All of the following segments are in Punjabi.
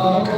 아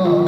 Oh.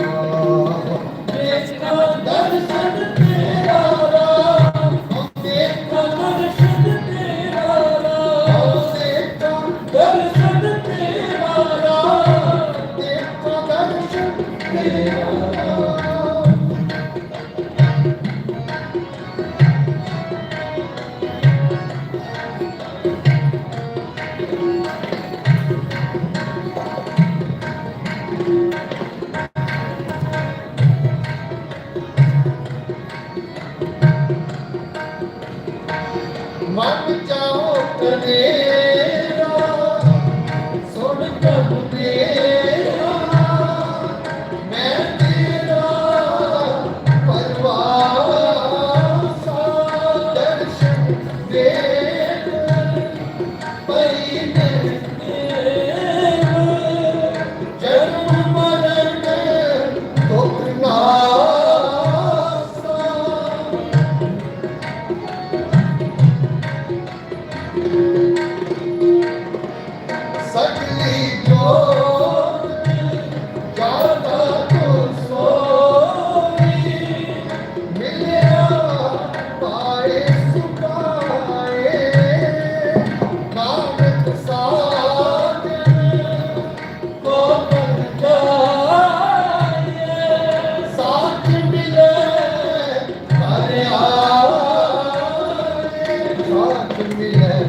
ਮਨ ਚਾਹੋ ਕਨੇਰਾ ਸੁਣ ਪ੍ਰਭੂ ਦੇ ਜਗਮੀਐ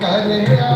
ਕਰਿਆ